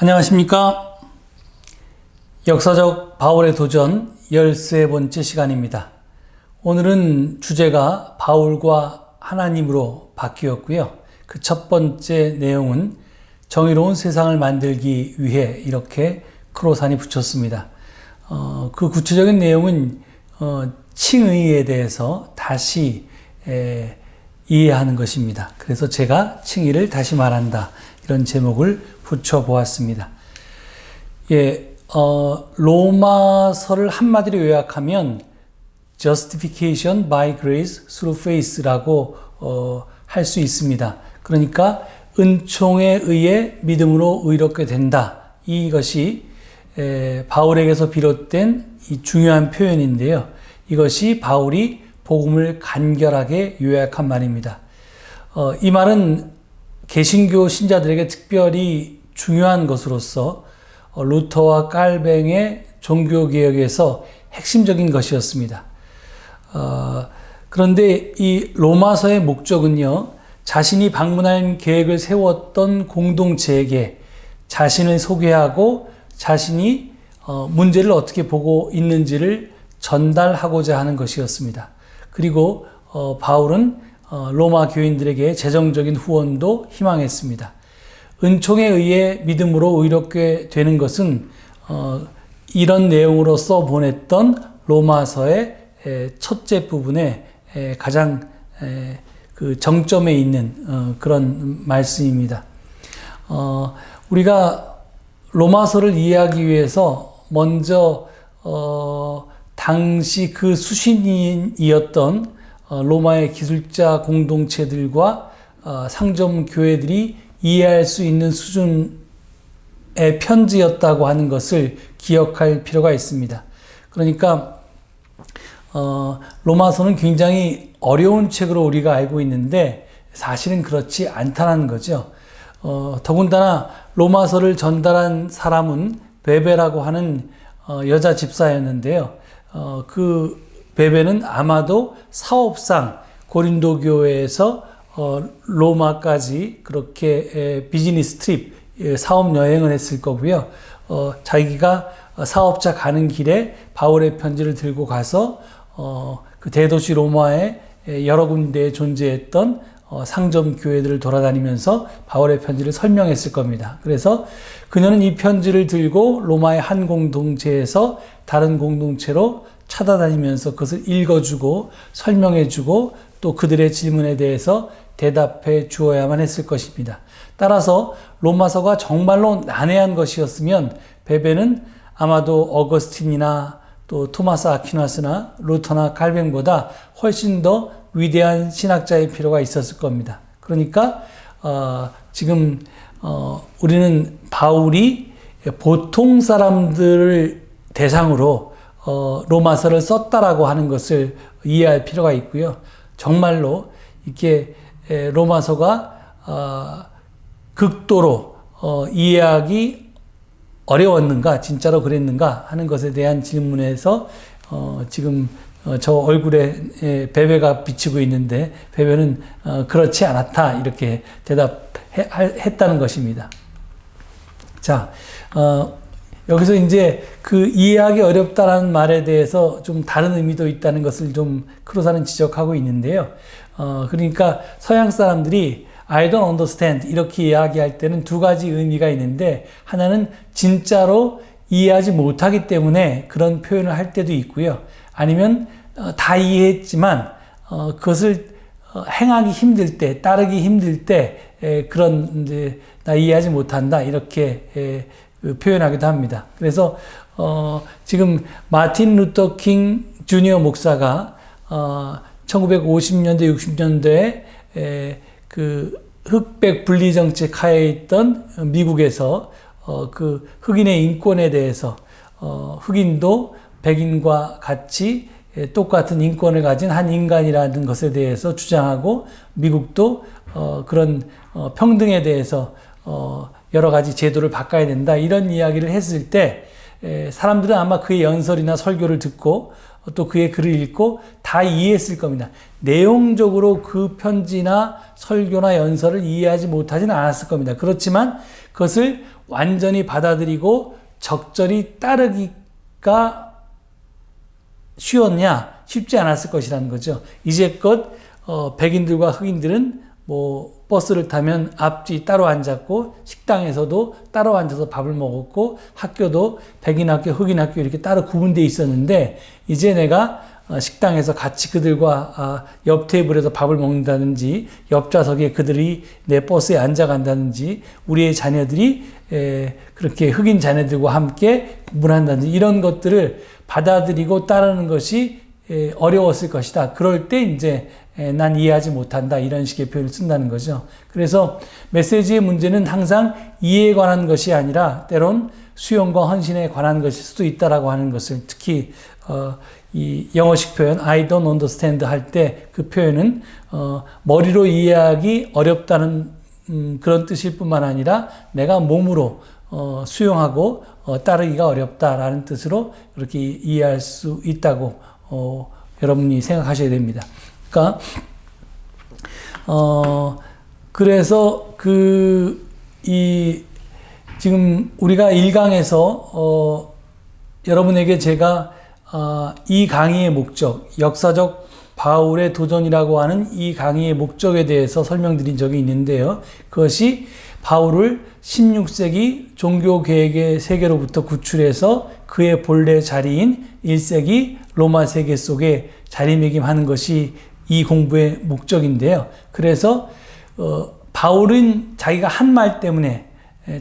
안녕하십니까. 역사적 바울의 도전 13번째 시간입니다. 오늘은 주제가 바울과 하나님으로 바뀌었고요. 그 첫 번째 내용은 정의로운 세상을 만들기 위해 이렇게 크로산이 붙였습니다. 어, 그 구체적인 내용은 어, 칭의에 대해서 다시 에, 이해하는 것입니다. 그래서 제가 칭의를 다시 말한다. 이런 제목을 붙여보았습니다. 예, 어, 로마서를 한마디로 요약하면 justification by grace through faith라고 어, 할 수 있습니다. 그러니까 은총에 의해 믿음으로 의롭게 된다. 이것이 에, 바울에게서 비롯된 이 중요한 표현인데요. 이것이 바울이 복음을 간결하게 요약한 말입니다. 어, 이 말은 개신교 신자들에게 특별히 중요한 것으로서 어, 루터와 깔뱅의 종교개혁에서 핵심적인 것이었습니다. 어, 그런데 이 로마서의 목적은요, 자신이 방문할 계획을 세웠던 공동체에게 자신을 소개하고 자신이 어, 문제를 어떻게 보고 있는지를 전달하고자 하는 것이었습니다. 그리고 어, 바울은 어, 로마 교인들에게 재정적인 후원도 희망했습니다. 은총에 의해 믿음으로 의롭게 되는 것은 어, 이런 내용으로 써 보냈던 로마서의 첫째 부분에 가장 그 정점에 있는 그런 말씀입니다. 우리가 로마서를 이해하기 위해서 먼저 당시 그 수신인이었던 어, 로마의 기술자 공동체들과 어, 상점 교회들이 이해할 수 있는 수준의 편지였다고 하는 것을 기억할 필요가 있습니다. 그러니까 어, 로마서는 굉장히 어려운 책으로 우리가 알고 있는데 사실은 그렇지 않다는 거죠. 어, 더군다나 로마서를 전달한 사람은 베베라고 하는 어, 여자 집사였는데요. 어, 그 베베는 아마도 사업상 고린도 교회에서 어, 로마까지 그렇게 에, 비즈니스 트립 에, 사업 여행을 했을 거고요. 어, 자기가 사업자 가는 길에 바울의 편지를 들고 가서 어, 그 대도시 로마에 여러 군데에 존재했던 어, 상점 교회들을 돌아다니면서 바울의 편지를 설명했을 겁니다. 그래서 그녀는 이 편지를 들고 로마의 한 공동체에서 다른 공동체로 찾아다니면서 그것을 읽어주고 설명해주고 또 그들의 질문에 대해서 대답해 주어야만 했을 것입니다. 따라서 로마서가 정말로 난해한 것이었으면 베베는 아마도 어거스틴이나 또 토마스 아퀴나스나 루터나 칼뱅보다 훨씬 더 위대한 신학자의 필요가 있었을 겁니다. 그러니까 어, 지금 어, 우리는 바울이 보통 사람들을 대상으로 어, 로마서를 썼다라고 하는 것을 이해할 필요가 있고요. 정말로 이렇게 로마서가 어, 극도로 어, 이해하기 어려웠는가, 진짜로 그랬는가 하는 것에 대한 질문에서 어, 지금 어, 저 얼굴에 베베가 비치고 있는데 베베는 어, 그렇지 않았다 이렇게 대답했다는 것입니다. 자, 어, 여기서 이제 그 이해하기 어렵다라는 말에 대해서 좀 다른 의미도 있다는 것을 좀 크로사는 지적하고 있는데요. 어, 그러니까 서양 사람들이 I don't understand 이렇게 이야기할 때는 두 가지 의미가 있는데 하나는 진짜로 이해하지 못하기 때문에 그런 표현을 할 때도 있고요. 아니면 어, 다 이해했지만 어, 그것을 어, 행하기 힘들 때, 따르기 힘들 때 에, 그런 이제 나 이해하지 못한다 이렇게 에, 그 표현하기도 합니다. 그래서 어, 지금 마틴 루터 킹 주니어 목사가 어, 1950년대 60년대에 에, 그 흑백 분리 정책 하에 있던 미국에서 어, 그 흑인의 인권에 대해서 어, 흑인도 백인과 같이 똑같은 인권을 가진 한 인간이라는 것에 대해서 주장하고 미국도 어, 그런 어, 평등에 대해서 어, 여러 가지 제도를 바꿔야 된다 이런 이야기를 했을 때 에, 사람들은 아마 그의 연설이나 설교를 듣고 또 그의 글을 읽고 다 이해했을 겁니다. 내용적으로 그 편지나 설교나 연설을 이해하지 못하지는 않았을 겁니다. 그렇지만 그것을 완전히 받아들이고 적절히 따르기가 쉬웠냐? 쉽지 않았을 것이라는 거죠. 이제껏 어, 백인들과 흑인들은 뭐 버스를 타면 앞뒤 따로 앉았고 식당에서도 따로 앉아서 밥을 먹었고 학교도 백인 학교, 흑인 학교 이렇게 따로 구분되어 있었는데 이제 내가 어, 식당에서 같이 그들과 아, 옆 테이블에서 밥을 먹는다든지 옆 좌석에 그들이 내 버스에 앉아 간다든지 우리의 자녀들이 그렇게 흑인 자녀들과 함께 구분한다든지 이런 것들을 받아들이고 따르는 것이 어려웠을 것이다. 그럴 때 이제 난 이해하지 못한다. 이런 식의 표현을 쓴다는 거죠. 그래서 메시지의 문제는 항상 이해에 관한 것이 아니라 때론 수용과 헌신에 관한 것일 수도 있다라고 하는 것을 특히 어, 이 영어식 표현 I don't understand 할 때 그 표현은 어, 머리로 이해하기 어렵다는 음, 그런 뜻일 뿐만 아니라 내가 몸으로 어, 수용하고 어, 따르기가 어렵다라는 뜻으로 이렇게 이해할 수 있다고 어, 여러분이 생각하셔야 됩니다. 그러니까 어 그래서 그 이 지금 우리가 1강에서 어 여러분에게 제가 어, 이 강의의 목적, 역사적 바울의 도전이라고 하는 이 강의의 목적에 대해서 설명드린 적이 있는데요. 그것이 바울을 16세기 종교 계획의 세계로부터 구출해서 그의 본래 자리인 1세기 로마 세계 속에 자리매김하는 것이 이 공부의 목적인데요. 그래서 어, 바울은 자기가 한 말 때문에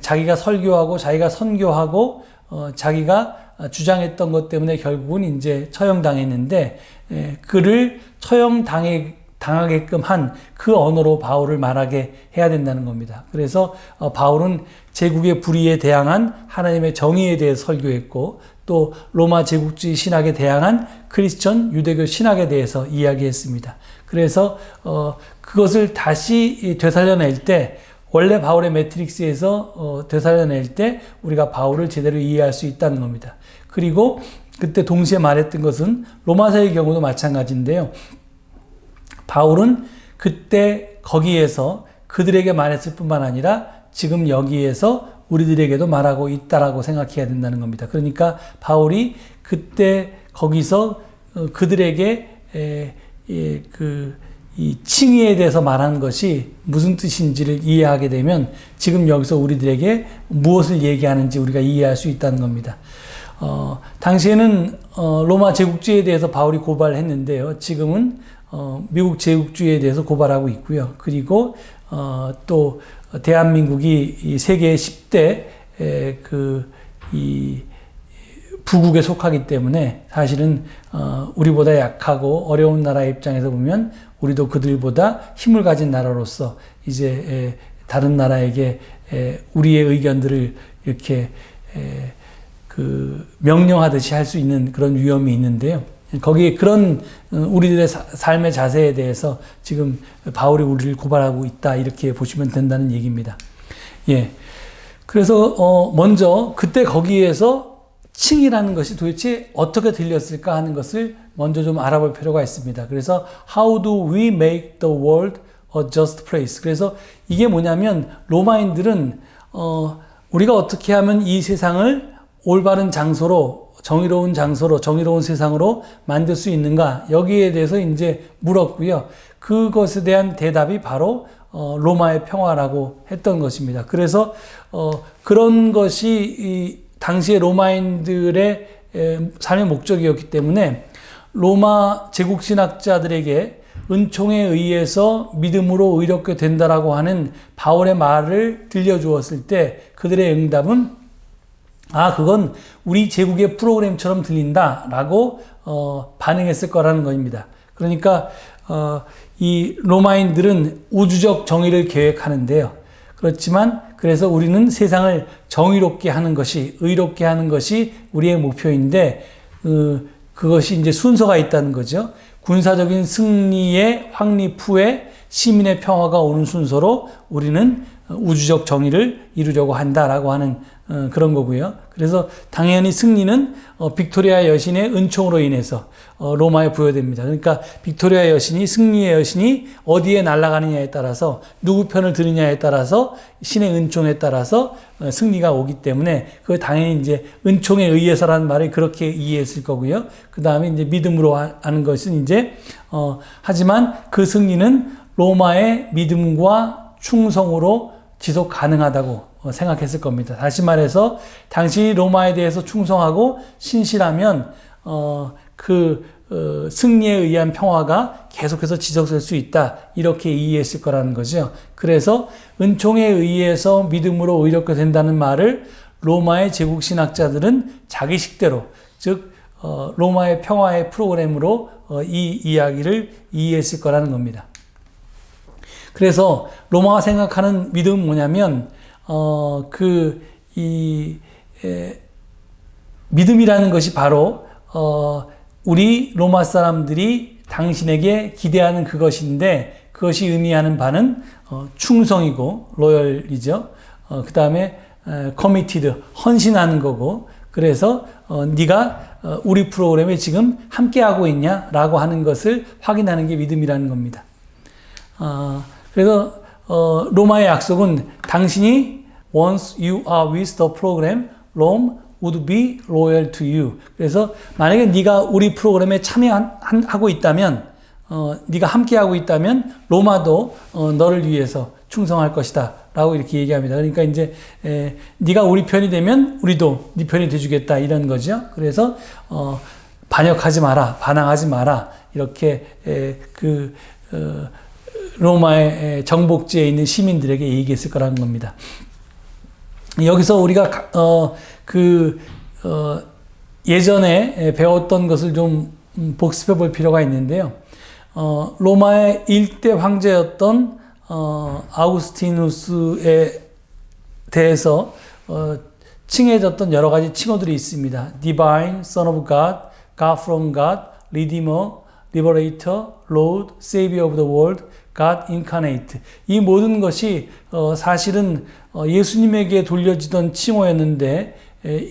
자기가 설교하고 자기가 선교하고 어, 자기가 주장했던 것 때문에 결국은 이제 처형당했는데 에, 그를 처형당해 당하게끔 한 그 언어로 바울을 말하게 해야 된다는 겁니다. 그래서 어, 바울은 제국의 불의에 대항한 하나님의 정의에 대해 설교했고 또 로마 제국주의 신학에 대항한 크리스천 유대교 신학에 대해서 이야기했습니다. 그래서 어, 그것을 다시 되살려낼 때 원래 바울의 매트릭스에서 어, 되살려낼 때 우리가 바울을 제대로 이해할 수 있다는 겁니다. 그리고 그때 동시에 말했던 것은 로마서의 경우도 마찬가지인데요. 바울은 그때 거기에서 그들에게 말했을 뿐만 아니라 지금 여기에서 우리들에게도 말하고 있다라고 생각해야 된다는 겁니다. 그러니까 바울이 그때 거기서 어, 그들에게 에, 에, 그, 이 칭의에 대해서 말한 것이 무슨 뜻인지를 이해하게 되면 지금 여기서 우리들에게 무엇을 얘기하는지 우리가 이해할 수 있다는 겁니다. 어, 당시에는 어, 로마 제국주의에 대해서 바울이 고발했는데요. 지금은 어, 미국 제국주의에 대해서 고발하고 있고요. 그리고 어, 또 대한민국이 이 세계 10대 그이 부국에 속하기 때문에 사실은 어, 우리보다 약하고 어려운 나라 입장에서 보면 우리도 그들보다 힘을 가진 나라로서 이제 에, 다른 나라에게 에, 우리의 의견들을 이렇게 에, 그 명령하듯이 할 수 있는 그런 위험이 있는데요. 거기에 그런 어, 우리들의 삶의 자세에 대해서 지금 바울이 우리를 고발하고 있다 이렇게 보시면 된다는 얘기입니다. 예. 그래서 어 먼저 그때 거기에서 칭이라는 것이 도대체 어떻게 들렸을까 하는 것을 먼저 좀 알아볼 필요가 있습니다. 그래서 how do we make the world a just place? 그래서 이게 뭐냐면 로마인들은 어 우리가 어떻게 하면 이 세상을 올바른 장소로 정의로운 장소로 정의로운 세상으로 만들 수 있는가 여기에 대해서 이제 물었고요. 그것에 대한 대답이 바로 어, 로마의 평화라고 했던 것입니다. 그래서 어, 그런 것이 이 당시의 로마인들의 에, 삶의 목적이었기 때문에 로마 제국 신학자들에게 은총에 의해서 믿음으로 의롭게 된다라고 하는 바울의 말을 들려주었을 때 그들의 응답은 아, 그건 우리 제국의 프로그램처럼 들린다. 라고, 어, 반응했을 거라는 겁니다. 그러니까, 어, 이 로마인들은 우주적 정의를 계획하는데요. 그렇지만, 그래서 우리는 세상을 정의롭게 하는 것이, 의롭게 하는 것이 우리의 목표인데, 그, 그것이 이제 순서가 있다는 거죠. 군사적인 승리의 확립 후에 시민의 평화가 오는 순서로 우리는 우주적 정의를 이루려고 한다라고 하는 어, 그런 거고요. 그래서 당연히 승리는 어, 빅토리아 여신의 은총으로 인해서 어, 로마에 부여됩니다. 그러니까 빅토리아 여신이 승리의 여신이 어디에 날아가느냐에 따라서 누구 편을 드느냐에 따라서 신의 은총에 따라서 어, 승리가 오기 때문에 그 당연히 이제 은총에 의해서라는 말을 그렇게 이해했을 거고요. 그 다음에 이제 믿음으로 하는 것은 이제 어, 하지만 그 승리는 로마의 믿음과 충성으로 지속 가능하다고 어, 생각했을 겁니다. 다시 말해서 당신이 로마에 대해서 충성하고 신실하면 어, 그 어, 승리에 의한 평화가 계속해서 지속될 수 있다 이렇게 이해했을 거라는 거죠. 그래서 은총에 의해서 믿음으로 의롭게 된다는 말을 로마의 제국 신학자들은 자기 식대로 즉 어, 로마의 평화의 프로그램으로 어, 이 이야기를 이해했을 거라는 겁니다. 그래서 로마가 생각하는 믿음은 뭐냐면 어, 그, 이, 에, 믿음이라는 것이 바로, 어, 우리 로마 사람들이 당신에게 기대하는 그것인데, 그것이 의미하는 바는, 어, 충성이고, 로열이죠. 어, 그 다음에, 커미티드, 헌신하는 거고, 그래서, 어, 네가 어, 우리 프로그램에 지금 함께하고 있냐라고 하는 것을 확인하는 게 믿음이라는 겁니다. 어, 그래서 어, 로마의 약속은 당신이 once you are with the program, Rome would be loyal to you. 그래서 만약에 네가 우리 프로그램에 참여하고 있다면, 어, 네가 함께하고 있다면 로마도 어, 너를 위해서 충성할 것이다. 라고 이렇게 얘기합니다. 그러니까 이제 에, 네가 우리 편이 되면 우리도 네 편이 돼주겠다 이런 거죠. 그래서 어, 반역하지 마라, 반항하지 마라 이렇게 에, 그 어, 로마의 정복지에 있는 시민들에게 얘기했을 거라는 겁니다. 여기서 우리가 어, 그 어, 예전에 배웠던 것을 좀 복습해 볼 필요가 있는데요. 어, 로마의 일대 황제였던 어, 아우스티누스에 대해서 어, 칭해졌던 여러 가지 칭호들이 있습니다. Divine, Son of God, God from God, Redeemer, Liberator, Lord, Savior of the World, God incarnate. 이 모든 것이 어, 사실은 어, 예수님에게 돌려지던 칭호였는데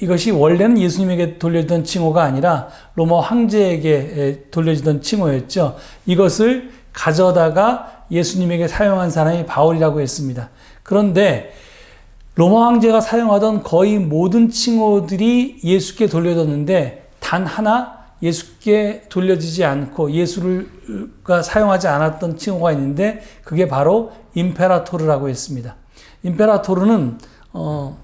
이것이 원래는 예수님에게 돌려지던 칭호가 아니라 로마 황제에게 돌려지던 칭호였죠. 이것을 가져다가 예수님에게 사용한 사람이 바울이라고 했습니다. 그런데 로마 황제가 사용하던 거의 모든 칭호들이 예수께 돌려졌는데 단 하나 예수께 돌려지지 않고 예수가 사용하지 않았던 칭호가 있는데 그게 바로 임페라토르라고 했습니다. 임페라토르는 어,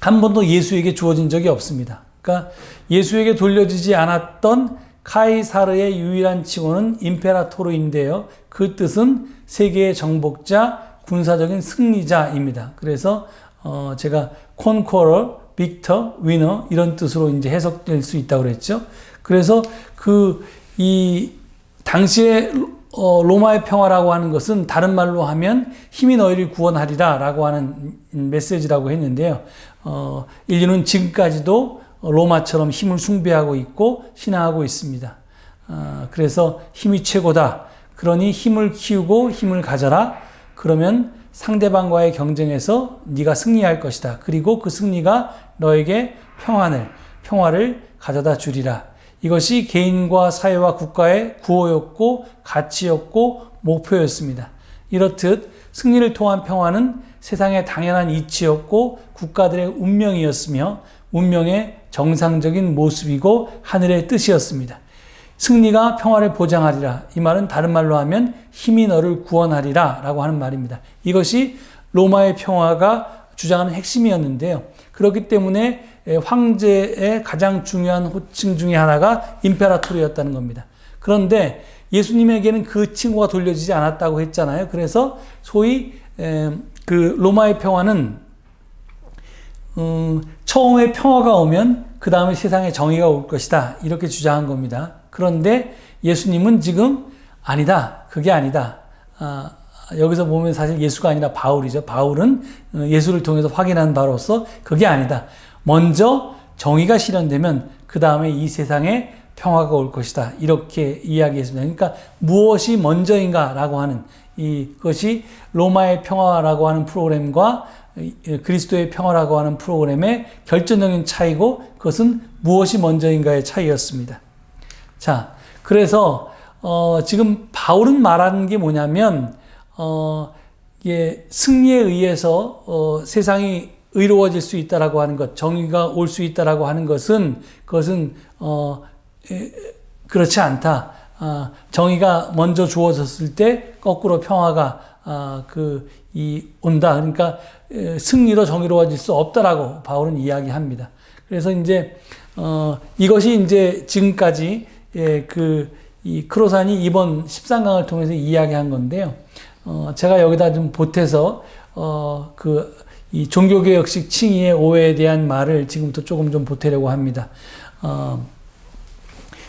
한 번도 예수에게 주어진 적이 없습니다. 그러니까 예수에게 돌려지지 않았던 카이사르의 유일한 칭호는 임페라토르인데요. 그 뜻은 세계의 정복자, 군사적인 승리자입니다. 그래서 어, 제가 콘코러 빅터, 위너 이런 뜻으로 이제 해석될 수 있다고 그랬죠. 그래서 그 이 당시에 어, 로마의 평화라고 하는 것은 다른 말로 하면 힘이 너희를 구원하리라 라고 하는 메시지라고 했는데요. 어, 인류는 지금까지도 로마처럼 힘을 숭배하고 있고 신앙하고 있습니다. 어, 그래서 힘이 최고다. 그러니 힘을 키우고 힘을 가져라. 그러면 상대방과의 경쟁에서 네가 승리할 것이다. 그리고 그 승리가 너에게 평안을, 평화를 가져다 주리라. 이것이 개인과 사회와 국가의 구호였고 가치였고 목표였습니다. 이렇듯 승리를 통한 평화는 세상의 당연한 이치였고 국가들의 운명이었으며 운명의 정상적인 모습이고 하늘의 뜻이었습니다. 승리가 평화를 보장하리라. 이 말은 다른 말로 하면 힘이 너를 구원하리라 라고 하는 말입니다. 이것이 로마의 평화가 주장하는 핵심이었는데요. 그렇기 때문에 황제의 가장 중요한 호칭 중의 하나가 임페라토르였다는 겁니다. 그런데 예수님에게는 그 칭호가 돌려지지 않았다고 했잖아요. 그래서 소위 그 로마의 평화는 음, 처음에 평화가 오면 그 다음에 세상에 정의가 올 것이다. 이렇게 주장한 겁니다. 그런데 예수님은 지금 아니다. 그게 아니다. 아, 여기서 보면 사실 예수가 아니라 바울이죠. 바울은 어, 예수를 통해서 확인한 바로서 그게 아니다. 먼저 정의가 실현되면 그 다음에 이 세상에 평화가 올 것이다. 이렇게 이야기했습니다. 그러니까 무엇이 먼저인가라고 하는 이것이 로마의 평화라고 하는 프로그램과 그리스도의 평화라고 하는 프로그램의 결정적인 차이고 그것은 무엇이 먼저인가의 차이였습니다. 자, 그래서 어, 지금 바울은 말하는 게 뭐냐면 어, 예, 승리에 의해서 어, 세상이 의로워질 수 있다라고 하는 것, 정의가 올 수 있다라고 하는 것은 그것은 어, 에, 그렇지 않다. 아, 정의가 먼저 주어졌을 때 거꾸로 평화가 아, 그이 온다. 그러니까 에, 승리로 정의로워질 수 없다라고 바울은 이야기합니다. 그래서 이제 어, 이것이 이제 지금까지 예, 그 이 크로산이 이번 13강을 통해서 이야기한 건데요. 어, 제가 여기다 좀 보태서 어, 그 이 종교개혁식 칭의의 오해에 대한 말을 지금부터 조금 좀 보태려고 합니다. 어,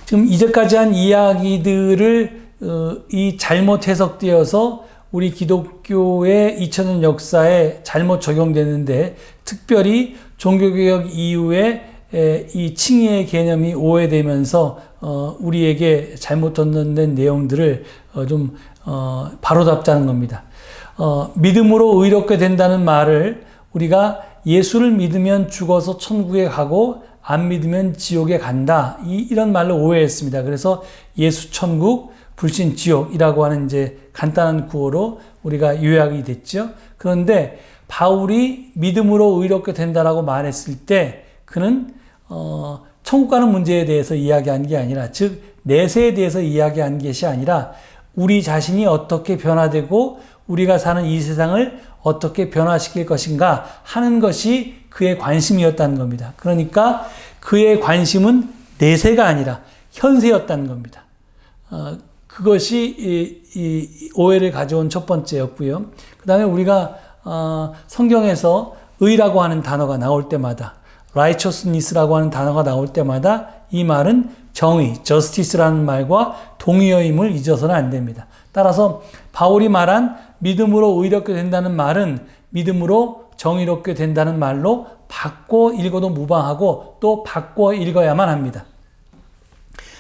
지금 이제까지 한 이야기들을 어, 이 잘못 해석되어서 우리 기독교의 2000년 역사에 잘못 적용되는데 특별히 종교개혁 이후에 에, 이 칭의의 개념이 오해되면서 어, 우리에게 잘못 전달된 내용들을 어, 좀 어, 바로잡자는 겁니다. 어, 믿음으로 의롭게 된다는 말을 우리가 예수를 믿으면 죽어서 천국에 가고 안 믿으면 지옥에 간다. 이, 이런 말로 오해했습니다. 그래서 예수 천국, 불신 지옥이라고 하는 이제 간단한 구호로 우리가 요약이 됐죠. 그런데 바울이 믿음으로 의롭게 된다라고 말했을 때 그는 어, 천국 가는 문제에 대해서 이야기한 게 아니라 즉 내세에 대해서 이야기한 것이 아니라 우리 자신이 어떻게 변화되고 우리가 사는 이 세상을 어떻게 변화시킬 것인가 하는 것이 그의 관심이었다는 겁니다. 그러니까 그의 관심은 내세가 아니라 현세였다는 겁니다. 어, 그것이 이, 이 오해를 가져온 첫 번째였고요. 그 다음에 우리가 어, 성경에서 의라고 하는 단어가 나올 때마다 righteousness라고 하는 단어가 나올 때마다 이 말은 정의, justice라는 말과 동의어임을 잊어서는 안 됩니다. 따라서 바울이 말한 믿음으로 의롭게 된다는 말은 믿음으로 정의롭게 된다는 말로 바꿔 읽어도 무방하고 또 바꿔 읽어야만 합니다.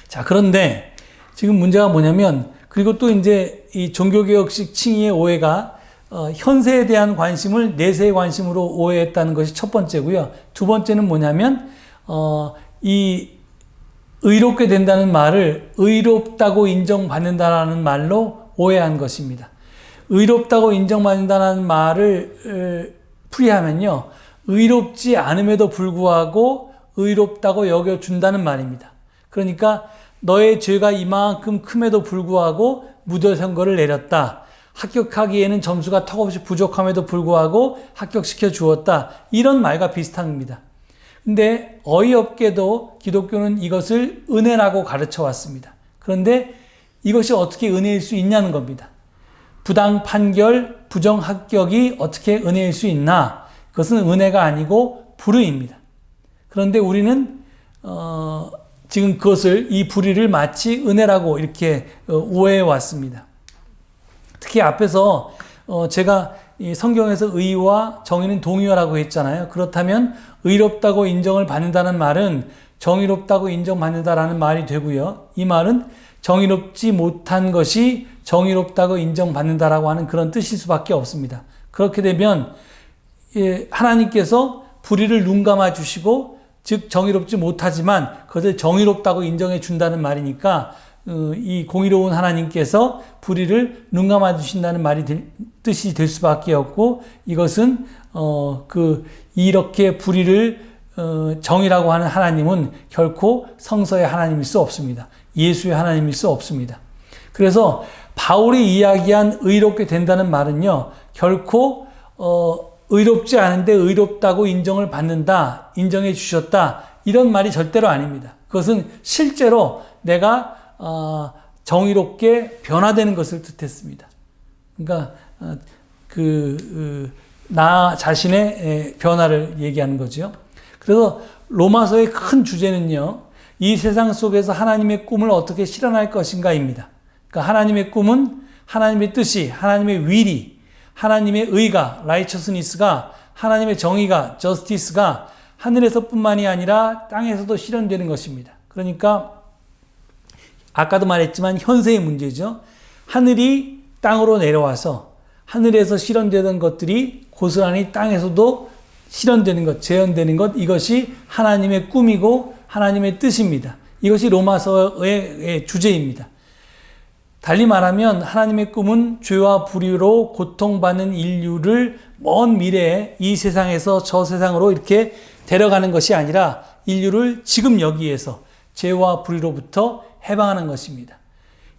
자, 그런데 지금 문제가 뭐냐면 그리고 또 이제 이 종교개혁식 칭의의 오해가 어, 현세에 대한 관심을 내세의 관심으로 오해했다는 것이 첫 번째고요. 두 번째는 뭐냐면 어, 이 의롭게 된다는 말을 의롭다고 인정받는다라는 말로 오해한 것입니다. 의롭다고 인정받는다는 말을 풀이하면요. 의롭지 않음에도 불구하고 의롭다고 여겨준다는 말입니다. 그러니까 너의 죄가 이만큼 큼에도 불구하고 무죄 선거를 내렸다. 합격하기에는 점수가 턱없이 부족함에도 불구하고 합격시켜 주었다. 이런 말과 비슷합니다. 근데 어이없게도 기독교는 이것을 은혜라고 가르쳐 왔습니다. 그런데 이것이 어떻게 은혜일 수 있냐는 겁니다. 부당 판결, 부정 합격이 어떻게 은혜일 수 있나? 그것은 은혜가 아니고 불의입니다. 그런데 우리는 어, 지금 그것을 이 불의를 마치 은혜라고 이렇게 어, 오해해 왔습니다. 특히 앞에서 어, 제가 성경에서 의와 정의는 동의어라고 했잖아요. 그렇다면 의롭다고 인정을 받는다는 말은 정의롭다고 인정받는다라는 말이 되고요. 이 말은 정의롭지 못한 것이 정의롭다고 인정받는다라고 하는 그런 뜻일 수밖에 없습니다. 그렇게 되면 예, 하나님께서 불의를 눈 감아 주시고 즉 정의롭지 못하지만 그것을 정의롭다고 인정해 준다는 말이니까 어, 이 공의로운 하나님께서 불의를 눈 감아 주신다는 말이 될, 뜻이 될 수밖에 없고 이것은 어 그 이렇게 불의를 어 정이라고 하는 하나님은 결코 성서의 하나님일 수 없습니다. 예수의 하나님일 수 없습니다. 그래서 바울이 이야기한 의롭게 된다는 말은요 결코 어 의롭지 않은데 의롭다고 인정을 받는다, 인정해 주셨다 이런 말이 절대로 아닙니다. 그것은 실제로 내가 어, 정의롭게 변화되는 것을 뜻했습니다. 그러니까 어, 그나 그, 자신의 변화를 얘기하는 거죠. 그래서 로마서의 큰 주제는요. 이 세상 속에서 하나님의 꿈을 어떻게 실현할 것인가입니다. 그러니까 하나님의 꿈은 하나님의 뜻이, 하나님의 윌이, 하나님의 의가, 라이처스니스가, 하나님의 정의가, 저스티스가 하늘에서뿐만이 아니라 땅에서도 실현되는 것입니다. 그러니까 아까도 말했지만 현세의 문제죠. 하늘이 땅으로 내려와서 하늘에서 실현되던 것들이 고스란히 땅에서도 실현되는 것, 재현되는 것, 이것이 하나님의 꿈이고 하나님의 뜻입니다. 이것이 로마서의 주제입니다. 달리 말하면 하나님의 꿈은 죄와 불의로 고통받는 인류를 먼 미래에 이 세상에서 저 세상으로 이렇게 데려가는 것이 아니라 인류를 지금 여기에서 죄와 불의로부터 해방하는 것입니다.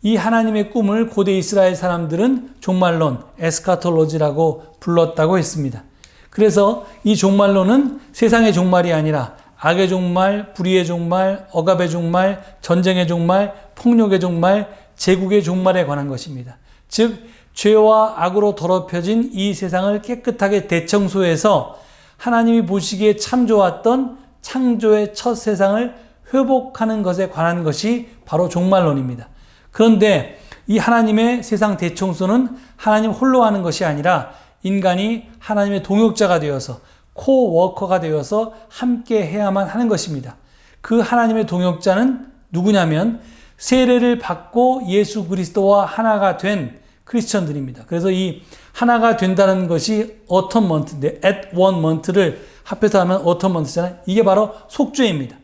이 하나님의 꿈을 고대 이스라엘 사람들은 종말론, 에스카톨로지라고 불렀다고 했습니다. 그래서 이 종말론은 세상의 종말이 아니라 악의 종말, 불의의 종말, 억압의 종말, 전쟁의 종말, 폭력의 종말, 제국의 종말에 관한 것입니다. 즉, 죄와 악으로 더럽혀진 이 세상을 깨끗하게 대청소해서 하나님이 보시기에 참 좋았던 창조의 첫 세상을 회복하는 것에 관한 것이 바로 종말론입니다. 그런데 이 하나님의 세상 대청소는 하나님 홀로 하는 것이 아니라 인간이 하나님의 동역자가 되어서 코워커가 되어서 함께 해야만 하는 것입니다. 그 하나님의 동역자는 누구냐면 세례를 받고 예수 그리스도와 하나가 된 크리스천들입니다. 그래서 이 하나가 된다는 것이 어텀먼트인데 at one month를 합해서 하면 어텀먼트잖아요. 이게 바로 속죄입니다.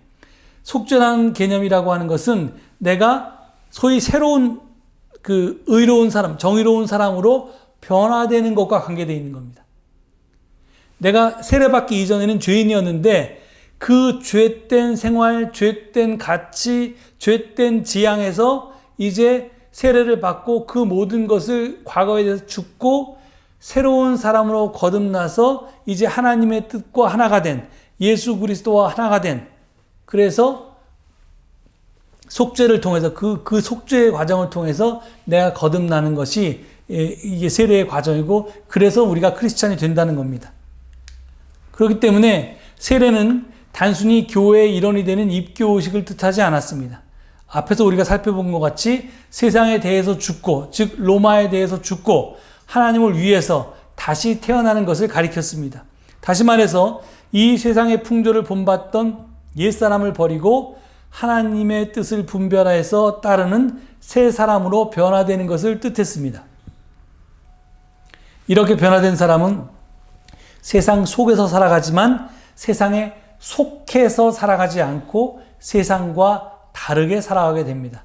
속죄라는 개념이라고 하는 것은 내가 소위 새로운 그 의로운 사람, 정의로운 사람으로 변화되는 것과 관계되어 있는 겁니다. 내가 세례받기 이전에는 죄인이었는데 그 죄된 생활, 죄된 가치, 죄된 지향에서 이제 세례를 받고 그 모든 것을 과거에 대해서 죽고 새로운 사람으로 거듭나서 이제 하나님의 뜻과 하나가 된 예수 그리스도와 하나가 된 그래서 속죄를 통해서 그, 그 속죄의 과정을 통해서 내가 거듭나는 것이 예, 이게 세례의 과정이고 그래서 우리가 크리스찬이 된다는 겁니다. 그렇기 때문에 세례는 단순히 교회의 일원이 되는 입교의식을 뜻하지 않았습니다. 앞에서 우리가 살펴본 것 같이 세상에 대해서 죽고, 즉, 로마에 대해서 죽고, 하나님을 위해서 다시 태어나는 것을 가리켰습니다. 다시 말해서 이 세상의 풍조를 본받던 옛사람을 버리고 하나님의 뜻을 분별해서 따르는 새 사람으로 변화되는 것을 뜻했습니다. 이렇게 변화된 사람은 세상 속에서 살아가지만 세상에 속해서 살아가지 않고 세상과 다르게 살아가게 됩니다.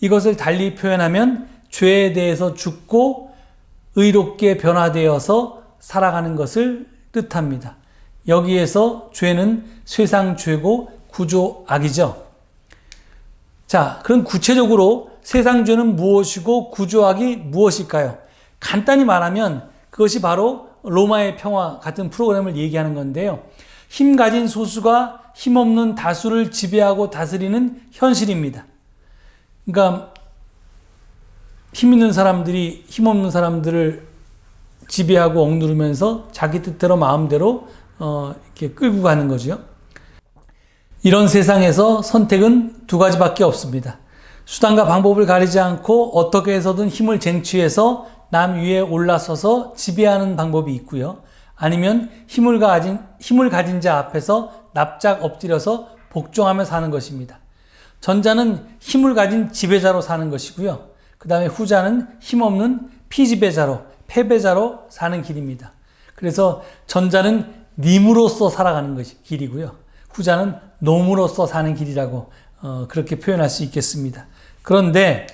이것을 달리 표현하면 죄에 대해서 죽고 의롭게 변화되어서 살아가는 것을 뜻합니다. 여기에서 죄는 세상 죄고 구조 악이죠. 자, 그럼 구체적으로 세상 죄는 무엇이고 구조 악이 무엇일까요? 간단히 말하면 그것이 바로 로마의 평화 같은 프로그램을 얘기하는 건데요. 힘 가진 소수가 힘없는 다수를 지배하고 다스리는 현실입니다. 그러니까 힘 있는 사람들이 힘없는 사람들을 지배하고 억누르면서 자기 뜻대로 마음대로 어, 이렇게 끌고 가는 거죠. 이런 세상에서 선택은 두 가지밖에 없습니다. 수단과 방법을 가리지 않고 어떻게 해서든 힘을 쟁취해서 남 위에 올라서서 지배하는 방법이 있고요. 아니면 힘을 가진, 힘을 가진 자 앞에서 납작 엎드려서 복종하며 사는 것입니다. 전자는 힘을 가진 지배자로 사는 것이고요. 그 다음에 후자는 힘없는 피지배자로, 패배자로 사는 길입니다. 그래서 전자는 님으로서 살아가는 것이 길이고요. 후자는 놈으로서 사는 길이라고 어, 그렇게 표현할 수 있겠습니다. 그런데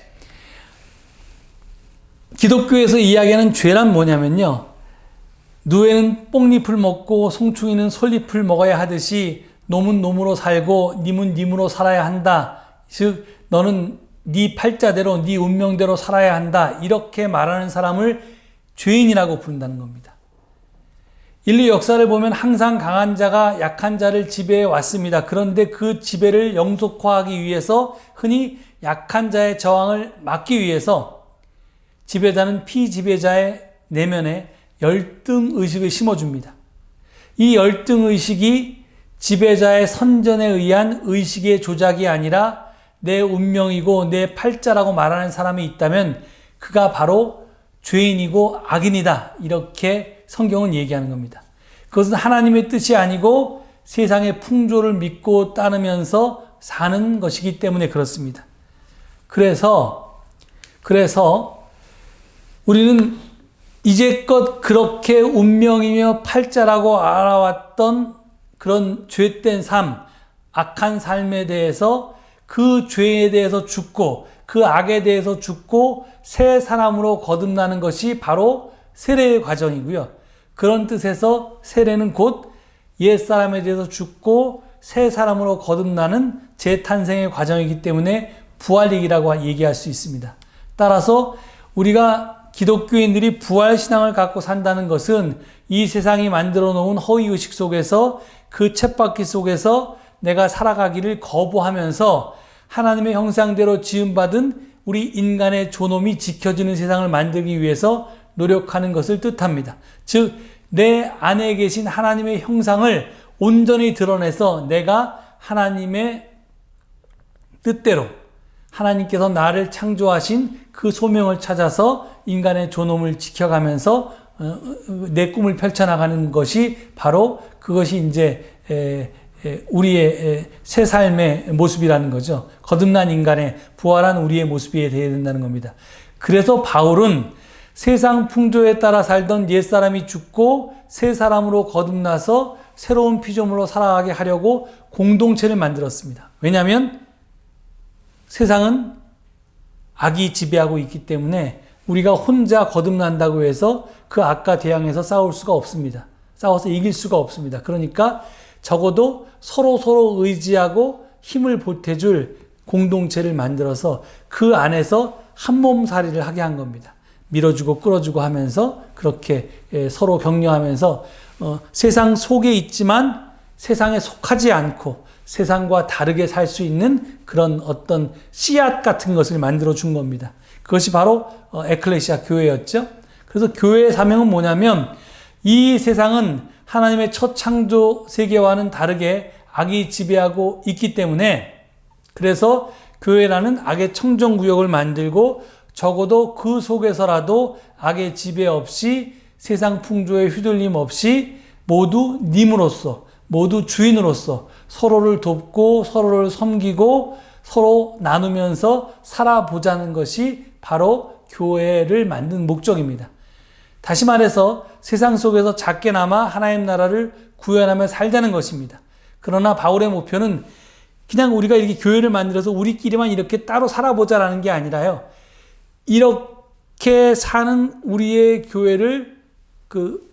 기독교에서 이야기하는 죄란 뭐냐면요. 누에는 뽕잎을 먹고 송충이는 솔잎을 먹어야 하듯이 놈은 놈으로 살고 님은 님으로 살아야 한다. 즉 너는 네 팔자대로 네 운명대로 살아야 한다. 이렇게 말하는 사람을 죄인이라고 부른다는 겁니다. 인류 역사를 보면 항상 강한 자가 약한 자를 지배해 왔습니다. 그런데 그 지배를 영속화하기 위해서 흔히 약한 자의 저항을 막기 위해서 지배자는 피지배자의 내면에 열등 의식을 심어줍니다. 이 열등 의식이 지배자의 선전에 의한 의식의 조작이 아니라 내 운명이고 내 팔자라고 말하는 사람이 있다면 그가 바로 죄인이고 악인이다. 이렇게 성경은 얘기하는 겁니다. 그것은 하나님의 뜻이 아니고 세상의 풍조를 믿고 따르면서 사는 것이기 때문에 그렇습니다. 그래서 그래서 우리는 이제껏 그렇게 운명이며 팔자라고 알아왔던 그런 죄된 삶, 악한 삶에 대해서 그 죄에 대해서 죽고 그 악에 대해서 죽고 새 사람으로 거듭나는 것이 바로 세례의 과정이고요. 그런 뜻에서 세례는 곧 옛사람에 대해서 죽고 새 사람으로 거듭나는 재탄생의 과정이기 때문에 부활이라고 얘기할 수 있습니다. 따라서 우리가 기독교인들이 부활신앙을 갖고 산다는 것은 이 세상이 만들어 놓은 허위의식 속에서 그 쳇바퀴 속에서 내가 살아가기를 거부하면서 하나님의 형상대로 지음받은 우리 인간의 존엄이 지켜지는 세상을 만들기 위해서 노력하는 것을 뜻합니다. 즉, 내 안에 계신 하나님의 형상을 온전히 드러내서 내가 하나님의 뜻대로 하나님께서 나를 창조하신 그 소명을 찾아서 인간의 존엄을 지켜가면서 어, 어, 내 꿈을 펼쳐나가는 것이 바로 그것이 이제 우리의 새 삶의 모습이라는 거죠. 거듭난 인간의 부활한 우리의 모습이 되어야 된다는 겁니다. 그래서 바울은 세상 풍조에 따라 살던 옛사람이 죽고 새 사람으로 거듭나서 새로운 피조물로 살아가게 하려고 공동체를 만들었습니다. 왜냐하면 세상은 악이 지배하고 있기 때문에 우리가 혼자 거듭난다고 해서 그 악과 대항해서 싸울 수가 없습니다. 싸워서 이길 수가 없습니다. 그러니까 적어도 서로 서로 의지하고 힘을 보태줄 공동체를 만들어서 그 안에서 한 몸살이를 하게 한 겁니다. 밀어주고 끌어주고 하면서 그렇게 예, 서로 격려하면서 어, 세상 속에 있지만 세상에 속하지 않고 세상과 다르게 살 수 있는 그런 어떤 씨앗 같은 것을 만들어 준 겁니다. 그것이 바로 어, 에클레시아 교회였죠. 그래서 교회의 사명은 뭐냐면 이 세상은 하나님의 첫 창조 세계와는 다르게 악이 지배하고 있기 때문에 그래서 교회라는 악의 청정구역을 만들고 적어도 그 속에서라도 악의 지배 없이 세상 풍조에 휘둘림 없이 모두 님으로서 모두 주인으로서 서로를 돕고 서로를 섬기고 서로 나누면서 살아보자는 것이 바로 교회를 만든 목적입니다. 다시 말해서 세상 속에서 작게나마 하나님 나라를 구현하며 살자는 것입니다. 그러나 바울의 목표는 그냥 우리가 이렇게 교회를 만들어서 우리끼리만 이렇게 따로 살아보자라는 게 아니라요. 이렇게 사는 우리의 교회를 그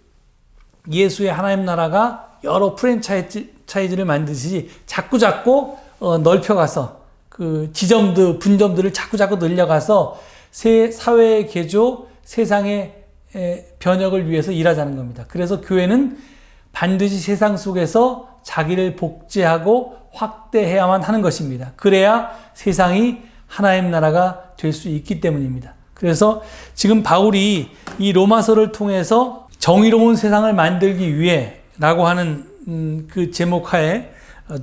예수의 하나님 나라가 여러 프랜차이즈를 만드시 자꾸 자꾸 어, 넓혀가서 그 지점들 분점들을 자꾸 자꾸 늘려가서 새 사회의 개조, 세상의 변혁을 위해서 일하자는 겁니다. 그래서 교회는 반드시 세상 속에서 자기를 복제하고 확대해야만 하는 것입니다. 그래야 세상이 하나님 나라가 될 수 있기 때문입니다. 그래서 지금 바울이 이 로마서를 통해서 정의로운 세상을 만들기 위해 라고 하는 음, 그 제목하에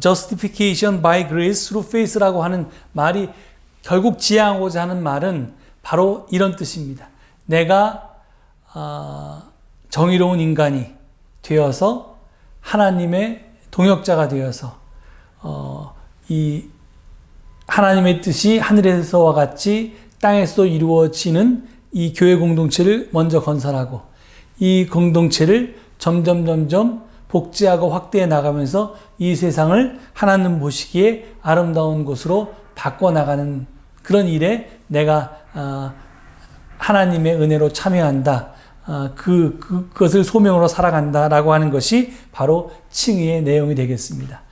justification by grace through faith라고 하는 말이 결국 지향하고자 하는 말은 바로 이런 뜻입니다. 내가 어, 정의로운 인간이 되어서 하나님의 동역자가 되어서 어, 이 하나님의 뜻이 하늘에서와 같이 땅에서도 이루어지는 이 교회 공동체를 먼저 건설하고 이 공동체를 점점 점점 복제하고 확대해 나가면서 이 세상을 하나님 보시기에 아름다운 곳으로 바꿔 나가는 그런 일에 내가 어, 하나님의 은혜로 참여한다. 어, 그, 그, 그것을 소명으로 살아간다라고 하는 것이 바로 칭의의 내용이 되겠습니다.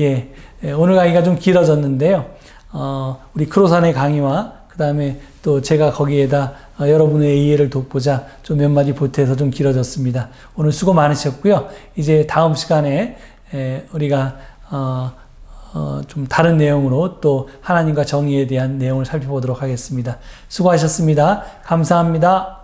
예, 예, 오늘 강의가 좀 길어졌는데요. 어, 우리 크로산의 강의와 그 다음에 또 제가 거기에다 어, 여러분의 이해를 돕고자 좀 몇 마디 보태서 좀 길어졌습니다. 오늘 수고 많으셨고요. 이제 다음 시간에 에, 우리가 어, 어, 좀 다른 내용으로 또 하나님과 정의에 대한 내용을 살펴보도록 하겠습니다. 수고하셨습니다. 감사합니다.